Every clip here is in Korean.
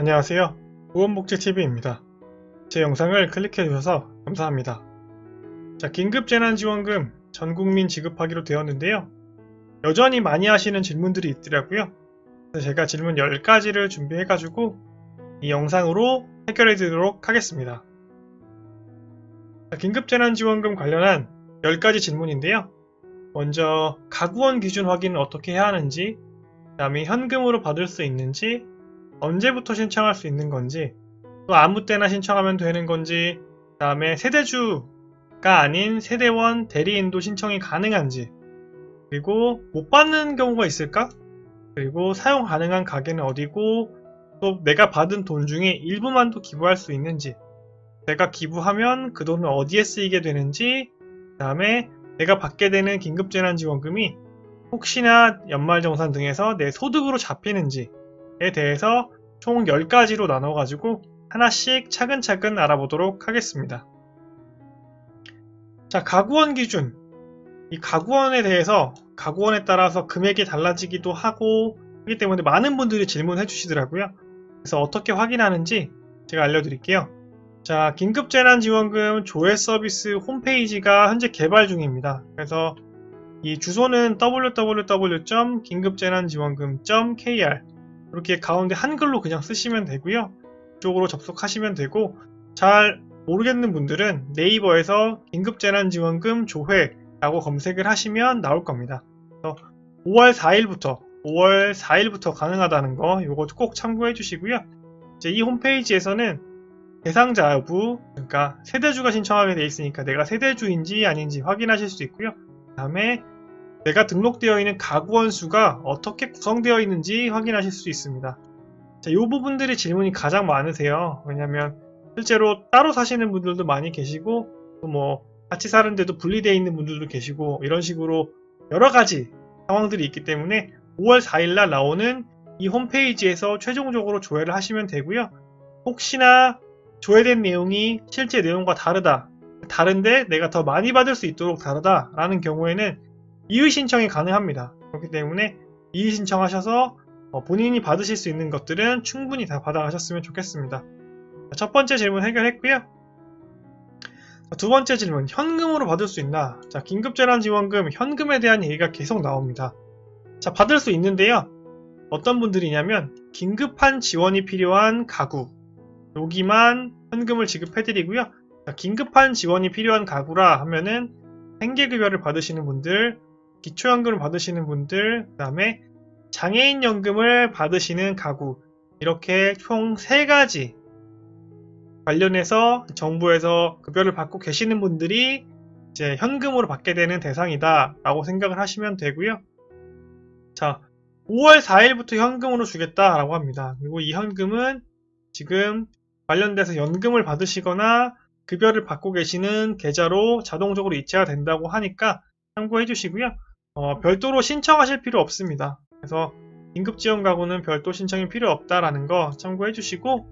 안녕하세요. 보건복지TV입니다. 제 영상을 클릭해주셔서 감사합니다. 자, 긴급재난지원금 전국민 지급하기로 되었는데요. 여전히 많이 하시는 질문들이 있더라고요. 그래서 제가 질문 10가지를 준비해가지고 이 영상으로 해결해드리도록 하겠습니다. 자, 긴급재난지원금 관련한 10가지 질문인데요. 먼저 가구원 기준 확인은 어떻게 해야 하는지, 그 다음에 현금으로 받을 수 있는지, 언제부터 신청할 수 있는 건지, 또 아무 때나 신청하면 되는 건지, 그 다음에 세대주가 아닌 세대원 대리인도 신청이 가능한지, 그리고 못 받는 경우가 있을까? 그리고 사용 가능한 가게는 어디고, 또 내가 받은 돈 중에 일부만도 기부할 수 있는지, 내가 기부하면 그 돈은 어디에 쓰이게 되는지, 그 다음에 내가 받게 되는 긴급재난지원금이 혹시나 연말정산 등에서 내 소득으로 잡히는지에 대해서 총 10가지로 나눠가지고 하나씩 차근차근 알아보도록 하겠습니다. 자, 가구원 기준. 이 가구원에 대해서 가구원에 따라서 금액이 달라지기도 하고 하기 때문에 많은 분들이 질문해 주시더라고요. 그래서 어떻게 확인하는지 제가 알려드릴게요. 자, 긴급재난지원금 조회 서비스 홈페이지가 현재 개발 중입니다. 그래서 이 주소는 www.긴급재난지원금.kr 이렇게 가운데 한글로 그냥 쓰시면 되고요. 이쪽으로 접속하시면 되고 잘 모르겠는 분들은 네이버에서 긴급재난지원금 조회라고 검색을 하시면 나올 겁니다. 그래서 5월 4일부터 5월 4일부터 가능하다는 거 이거 꼭 참고해 주시고요. 이제 이 홈페이지에서는 대상자 여부, 그러니까 세대주가 신청하게 돼 있으니까 내가 세대주인지 아닌지 확인하실 수 있고요. 그 다음에 내가 등록되어 있는 가구원 수가 어떻게 구성되어 있는지 확인하실 수 있습니다. 자, 이 부분들이 질문이 가장 많으세요. 왜냐하면 실제로 따로 사시는 분들도 많이 계시고 또뭐 같이 사는데도 분리되어 있는 분들도 계시고 이런 식으로 여러 가지 상황들이 있기 때문에 5월 4일날 나오는 이 홈페이지에서 최종적으로 조회를 하시면 되고요. 혹시나 조회된 내용이 실제 내용과 다르다. 다른데 내가 더 많이 받을 수 있도록 다르다라는 경우에는 이의 신청이 가능합니다. 그렇기 때문에 이의 신청하셔서 어, 본인이 받으실 수 있는 것들은 충분히 다 받아가셨으면 좋겠습니다. 첫 번째 질문 해결했고요. 두 번째 질문, 현금으로 받을 수 있나? 자, 긴급재난지원금, 현금에 대한 얘기가 계속 나옵니다. 자, 받을 수 있는데요. 어떤 분들이냐면, 긴급한 지원이 필요한 가구, 여기만 현금을 지급해드리고요. 자, 긴급한 지원이 필요한 가구라 하면은 생계급여를 받으시는 분들, 기초연금을 받으시는 분들, 그 다음에 장애인연금을 받으시는 가구, 이렇게 총 3가지 관련해서 정부에서 급여를 받고 계시는 분들이 이제 현금으로 받게 되는 대상이다 라고 생각을 하시면 되고요. 자, 5월 4일부터 현금으로 주겠다라고 합니다. 그리고 이 현금은 지금 관련돼서 연금을 받으시거나 급여를 받고 계시는 계좌로 자동적으로 이체가 된다고 하니까 참고해 주시고요. 어, 별도로 신청하실 필요 없습니다. 그래서 긴급지원 가구는 별도 신청이 필요 없다라는 거 참고해 주시고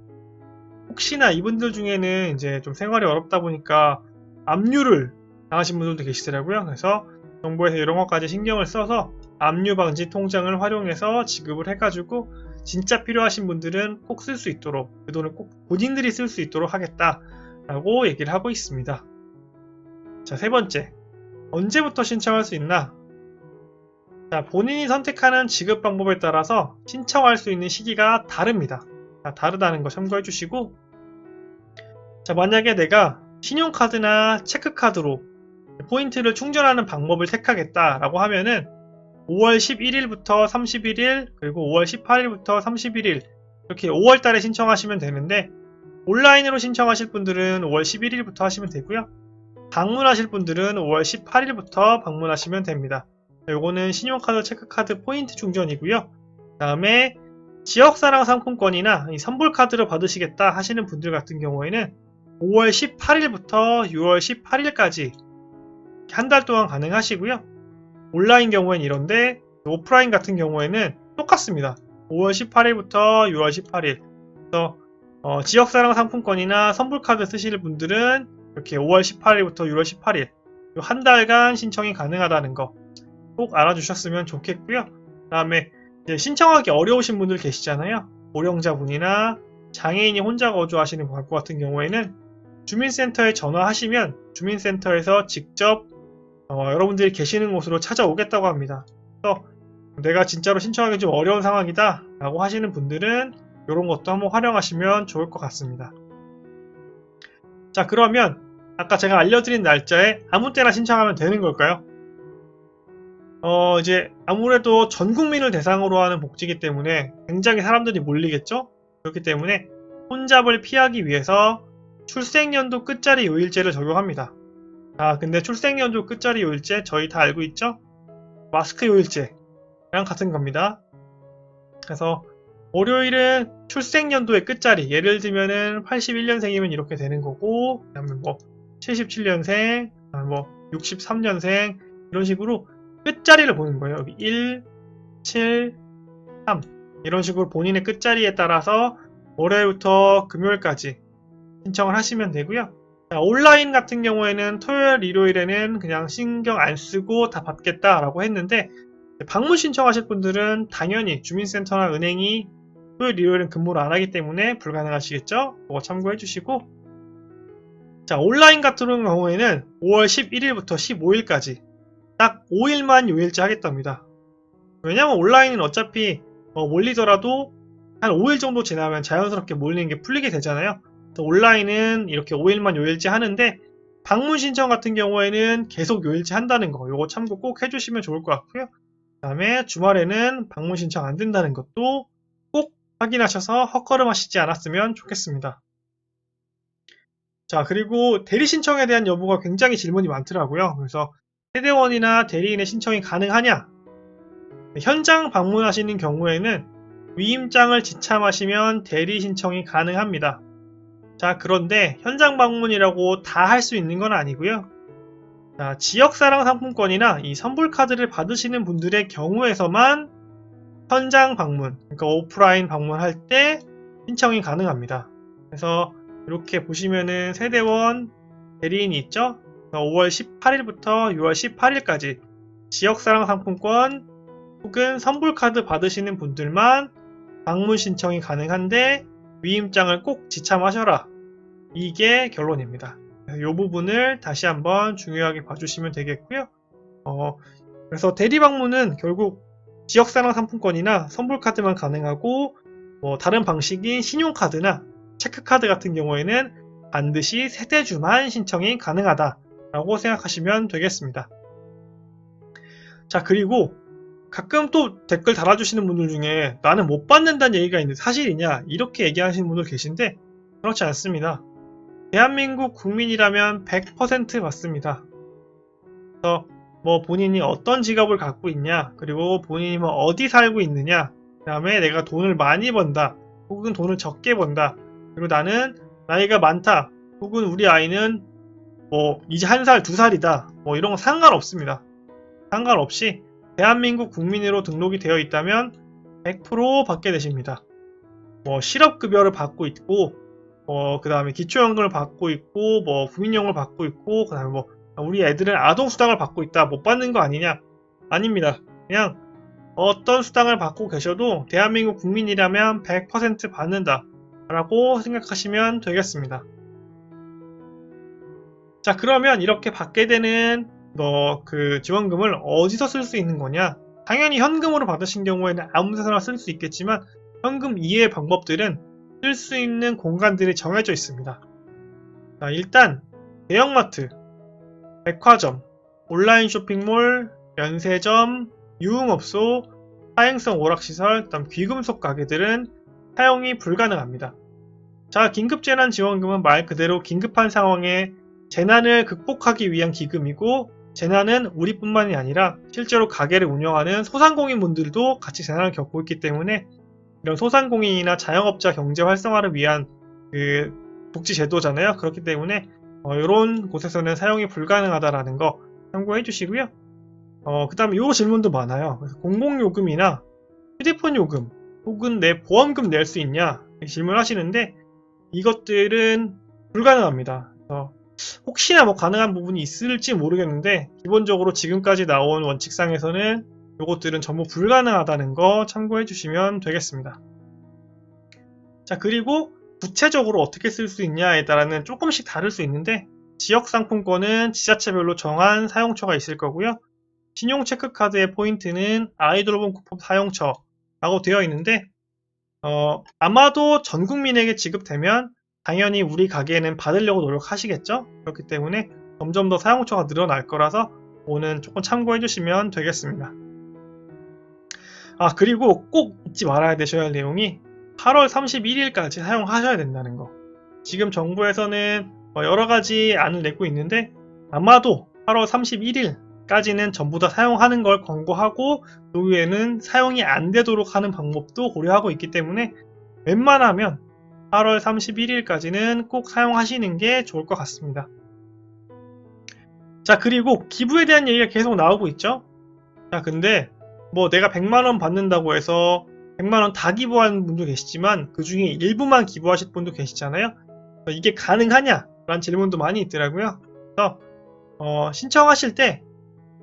혹시나 이분들 중에는 이제 좀 생활이 어렵다 보니까 압류를 당하신 분들도 계시더라고요. 그래서 정부에서 이런 것까지 신경을 써서 압류 방지 통장을 활용해서 지급을 해가지고 진짜 필요하신 분들은 꼭 쓸 수 있도록 그 돈을 꼭 본인들이 쓸 수 있도록 하겠다라고 얘기를 하고 있습니다. 자, 세 번째. 언제부터 신청할 수 있나? 자, 본인이 선택하는 지급 방법에 따라서 신청할 수 있는 시기가 다릅니다. 자, 다르다는 거 참고해 주시고 자, 만약에 내가 신용카드나 체크카드로 포인트를 충전하는 방법을 택하겠다라고 하면은 5월 11일부터 31일 그리고 5월 18일부터 31일 이렇게 5월 달에 신청하시면 되는데 온라인으로 신청하실 분들은 5월 11일부터 하시면 되고요. 방문하실 분들은 5월 18일부터 방문하시면 됩니다. 요거는 신용카드, 체크카드 포인트 충전이고요. 그 다음에 지역사랑 상품권이나 선불카드를 받으시겠다 하시는 분들 같은 경우에는 5월 18일부터 6월 18일까지 한 달 동안 가능하시고요. 온라인 경우에는 이런데 오프라인 같은 경우에는 똑같습니다. 5월 18일부터 6월 18일. 그래서 어, 지역사랑 상품권이나 선불카드 쓰실 분들은 이렇게 5월 18일부터 6월 18일 한 달간 신청이 가능하다는 거 꼭 알아주셨으면 좋겠고요. 그 다음에 신청하기 어려우신 분들 계시잖아요. 고령자분이나 장애인이 혼자 거주하시는 것 같은 경우에는 주민센터에 전화하시면 주민센터에서 직접 어, 여러분들이 계시는 곳으로 찾아오겠다고 합니다. 그래서 내가 진짜로 신청하기 좀 어려운 상황이다 라고 하시는 분들은 이런 것도 한번 활용하시면 좋을 것 같습니다. 자 그러면 아까 제가 알려드린 날짜에 아무 때나 신청하면 되는 걸까요? 어 이제 아무래도 전 국민을 대상으로 하는 복지이기 때문에 굉장히 사람들이 몰리겠죠? 그렇기 때문에 혼잡을 피하기 위해서 출생연도 끝자리 요일제를 적용합니다. 아 근데 출생연도 끝자리 요일제 저희 다 알고 있죠? 마스크 요일제랑 같은 겁니다. 그래서 월요일은 출생연도의 끝자리 예를 들면은 81년생이면 이렇게 되는 거고 그다음에 뭐 77년생, 뭐 63년생 이런 식으로 끝자리를 보는 거예요. 여기 1, 7, 3 이런 식으로 본인의 끝자리에 따라서 월요일부터 금요일까지 신청을 하시면 되고요. 자, 온라인 같은 경우에는 토요일, 일요일에는 그냥 신경 안 쓰고 다 받겠다라고 했는데 방문 신청하실 분들은 당연히 주민센터나 은행이 토요일, 일요일은 근무를 안 하기 때문에 불가능하시겠죠? 그거 참고해 주시고 자 온라인 같은 경우에는 5월 11일부터 15일까지 딱 5일만 요일제 하겠답니다. 왜냐면 온라인은 어차피 어, 몰리더라도 한 5일 정도 지나면 자연스럽게 몰리는 게 풀리게 되잖아요. 온라인은 이렇게 5일만 요일제 하는데 방문 신청 같은 경우에는 계속 요일제 한다는 거 요거 참고 꼭 해주시면 좋을 것 같고요. 그 다음에 주말에는 방문 신청 안 된다는 것도 꼭 확인하셔서 헛걸음 하시지 않았으면 좋겠습니다. 자 그리고 대리 신청에 대한 여부가 굉장히 질문이 많더라고요. 그래서 세대원이나 대리인의 신청이 가능하냐? 현장 방문하시는 경우에는 위임장을 지참하시면 대리 신청이 가능합니다. 자, 그런데 현장 방문이라고 다 할 수 있는 건 아니고요. 자, 지역사랑 상품권이나 이 선불카드를 받으시는 분들의 경우에서만 현장 방문, 그러니까 오프라인 방문할 때 신청이 가능합니다. 그래서 이렇게 보시면은 세대원 대리인이 있죠? 5월 18일부터 6월 18일까지 지역사랑 상품권 혹은 선불카드 받으시는 분들만 방문 신청이 가능한데 위임장을 꼭 지참하셔라. 이게 결론입니다. 이 부분을 다시 한번 중요하게 봐주시면 되겠고요. 어, 그래서 대리 방문은 결국 지역사랑 상품권이나 선불카드만 가능하고 뭐 다른 방식인 신용카드나 체크카드 같은 경우에는 반드시 세대주만 신청이 가능하다 라고 생각하시면 되겠습니다. 자 그리고 가끔 또 댓글 달아주시는 분들 중에 나는 못 받는다는 얘기가 있는데 사실이냐 이렇게 얘기하시는 분들 계신데 그렇지 않습니다. 대한민국 국민이라면 100% 받습니다. 그래서 뭐 본인이 어떤 직업을 갖고 있냐 그리고 본인이 뭐 어디 살고 있느냐 그 다음에 내가 돈을 많이 번다 혹은 돈을 적게 번다 그리고 나는 나이가 많다 혹은 우리 아이는 뭐 이제 한 살, 두 살이다 뭐 이런 거 상관없습니다. 상관없이 대한민국 국민으로 등록이 되어 있다면 100% 받게 되십니다. 뭐 실업급여를 받고 있고 어, 그 다음에 기초연금을 받고 있고 뭐 국민연금을 받고 있고 그 다음에 뭐 우리 애들은 아동수당을 받고 있다 못 받는 거 아니냐 아닙니다. 그냥 어떤 수당을 받고 계셔도 대한민국 국민이라면 100% 받는다 라고 생각하시면 되겠습니다. 자 그러면 이렇게 받게 되는 너그 지원금을 어디서 쓸 수 있는 거냐? 당연히 현금으로 받으신 경우에는 아무 데서나 쓸 수 있겠지만 현금 이외의 방법들은 쓸 수 있는 공간들이 정해져 있습니다. 자, 일단 대형마트, 백화점, 온라인 쇼핑몰, 면세점, 유흥업소, 사행성 오락시설, 그다음 귀금속 가게들은 사용이 불가능합니다. 자, 긴급재난지원금은 말 그대로 긴급한 상황에 재난을 극복하기 위한 기금이고 재난은 우리뿐만이 아니라 실제로 가게를 운영하는 소상공인분들도 같이 재난을 겪고 있기 때문에 이런 소상공인이나 자영업자 경제 활성화를 위한 그 복지 제도잖아요. 그렇기 때문에 어, 이런 곳에서는 사용이 불가능하다라는 거 참고해 주시고요. 어, 그 다음에 이 질문도 많아요. 공공요금이나 휴대폰 요금 혹은 내 보험금 낼 수 있냐 질문하시는데 이것들은 불가능합니다. 그래서 혹시나 뭐 가능한 부분이 있을지 모르겠는데 기본적으로 지금까지 나온 원칙상에서는 이것들은 전부 불가능하다는 거 참고해 주시면 되겠습니다. 자 그리고 구체적으로 어떻게 쓸 수 있냐에 따라는 조금씩 다를 수 있는데 지역 상품권은 지자체별로 정한 사용처가 있을 거고요. 신용 체크카드의 포인트는 아이돌본 쿠폰 사용처라고 되어 있는데 어, 아마도 전 국민에게 지급되면 당연히 우리 가게에는 받으려고 노력하시겠죠? 그렇기 때문에 점점 더 사용처가 늘어날 거라서 오는 조금 참고해 주시면 되겠습니다. 아 그리고 꼭 잊지 말아야 되셔야 할 내용이 8월 31일까지 사용하셔야 된다는 거. 지금 정부에서는 어, 여러 가지 안을 내고 있는데 아마도 8월 31일까지는 전부 다 사용하는 걸 권고하고 그 후에는 사용이 안 되도록 하는 방법도 고려하고 있기 때문에 웬만하면 8월 31일까지는 꼭 사용하시는 게 좋을 것 같습니다. 자 그리고 기부에 대한 얘기가 계속 나오고 있죠. 자 근데 뭐 내가 100만원 받는다고 해서 100만원 다 기부하는 분도 계시지만 그 중에 일부만 기부하실 분도 계시잖아요. 이게 가능하냐? 라는 질문도 많이 있더라고요. 그래서 어, 신청하실 때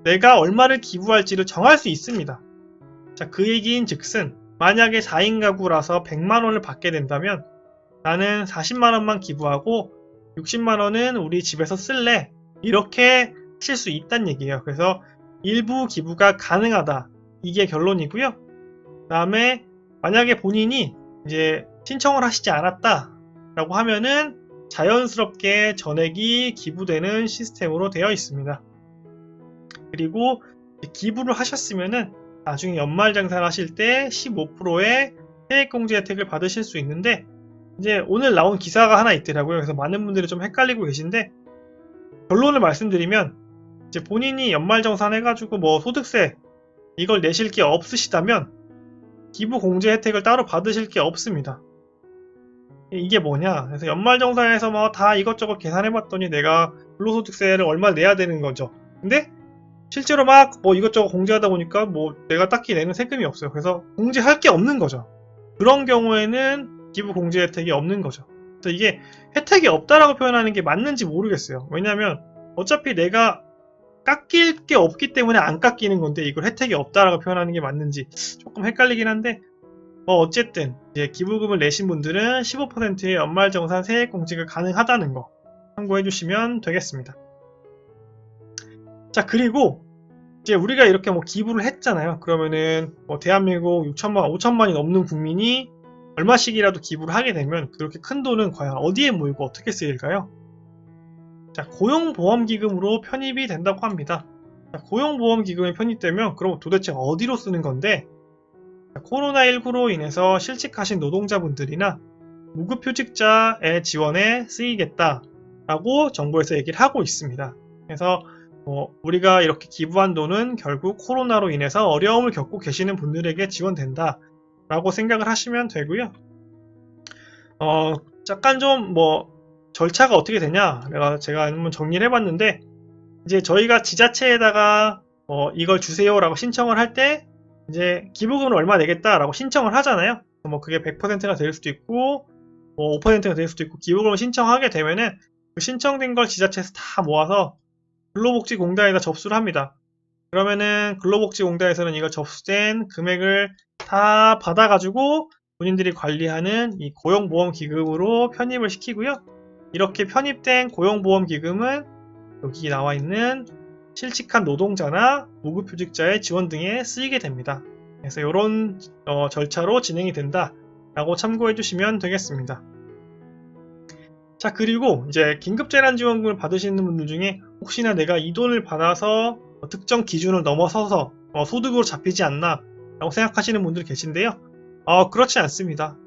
내가 얼마를 기부할지를 정할 수 있습니다. 자, 그 얘기인 즉슨 만약에 4인 가구라서 100만원을 받게 된다면 나는 40만원만 기부하고 60만원은 우리 집에서 쓸래. 이렇게 하실 수 있다는 얘기예요. 그래서 일부 기부가 가능하다. 이게 결론이고요. 그 다음에 만약에 본인이 이제 신청을 하시지 않았다 라고 하면은 자연스럽게 전액이 기부되는 시스템으로 되어 있습니다. 그리고 기부를 하셨으면은 나중에 연말 장사를 하실 때 15%의 세액공제 혜택을 받으실 수 있는데 이제 오늘 나온 기사가 하나 있더라고요. 그래서 많은 분들이 좀 헷갈리고 계신데 결론을 말씀드리면 이제 본인이 연말정산 해가지고 뭐 소득세 이걸 내실 게 없으시다면 기부 공제 혜택을 따로 받으실 게 없습니다. 이게 뭐냐? 그래서 연말정산에서 뭐 다 이것저것 계산해봤더니 내가 불로소득세를 얼마 내야 되는 거죠. 근데 실제로 막 뭐 이것저것 공제하다 보니까 뭐 내가 딱히 내는 세금이 없어요. 그래서 공제할 게 없는 거죠. 그런 경우에는 기부 공제 혜택이 없는 거죠. 그래서 이게 혜택이 없다라고 표현하는 게 맞는지 모르겠어요. 왜냐하면 어차피 내가 깎일 게 없기 때문에 안 깎이는 건데 이걸 혜택이 없다라고 표현하는 게 맞는지 조금 헷갈리긴 한데 뭐 어쨌든 이제 기부금을 내신 분들은 15%의 연말정산 세액 공제가 가능하다는 거 참고해 주시면 되겠습니다. 자 그리고 이제 우리가 이렇게 뭐 기부를 했잖아요. 그러면은 뭐 대한민국 6천만 5천만이 넘는 국민이 얼마씩이라도 기부를 하게 되면 그렇게 큰 돈은 과연 어디에 모이고 어떻게 쓰일까요? 자, 고용보험기금으로 편입이 된다고 합니다. 자, 고용보험기금에 편입되면 그럼 도대체 어디로 쓰는 건데 코로나19로 인해서 실직하신 노동자분들이나 무급휴직자의 지원에 쓰이겠다 라고 정부에서 얘기를 하고 있습니다. 그래서 뭐 우리가 이렇게 기부한 돈은 결국 코로나로 인해서 어려움을 겪고 계시는 분들에게 지원된다 라고 생각을 하시면 되고요. 어, 약간 좀뭐 절차가 어떻게 되냐 내가 제가 한번 정리를 해봤는데 이제 저희가 지자체에다가 어, 이걸 주세요 라고 신청을 할 때 이제 기부금을 얼마 내겠다 라고 신청을 하잖아요. 뭐 그게 100%가 될 수도 있고 뭐 5%가 될 수도 있고 기부금을 신청하게 되면은 그 신청된 걸 지자체에서 다 모아서 근로복지공단에다 접수를 합니다. 그러면은 근로복지공단에서는 이거 접수된 금액을 다 받아가지고 본인들이 관리하는 이 고용보험기금으로 편입을 시키고요. 이렇게 편입된 고용보험기금은 여기 나와 있는 실직한 노동자나 무급휴직자의 지원 등에 쓰이게 됩니다. 그래서 이런 어, 절차로 진행이 된다 라고 참고해 주시면 되겠습니다. 자 그리고 이제 긴급재난지원금을 받으시는 분들 중에 혹시나 내가 이 돈을 받아서 특정 기준을 넘어서서 어, 소득으로 잡히지 않나 라고 생각하시는 분들 계신데요. 어, 그렇지 않습니다.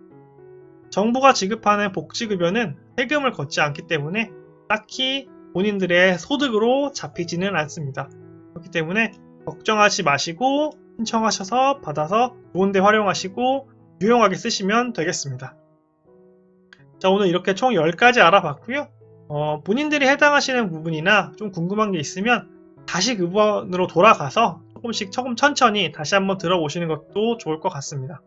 정부가 지급하는 복지급여는 세금을 걷지 않기 때문에 딱히 본인들의 소득으로 잡히지는 않습니다. 그렇기 때문에 걱정하지 마시고 신청하셔서 받아서 좋은데 활용하시고 유용하게 쓰시면 되겠습니다. 자 오늘 이렇게 총 10가지 알아봤고요. 어, 본인들이 해당하시는 부분이나 좀 궁금한 게 있으면 다시 그 부분으로 돌아가서 조금씩 조금 천천히 다시 한번 들어보시는 것도 좋을 것 같습니다.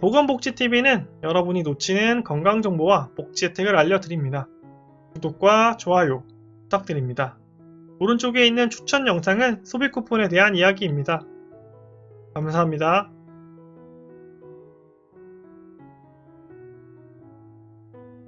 보건복지TV는 여러분이 놓치는 건강정보와 복지 혜택을 알려드립니다. 구독과 좋아요 부탁드립니다. 오른쪽에 있는 추천 영상은 소비 쿠폰에 대한 이야기입니다. 감사합니다.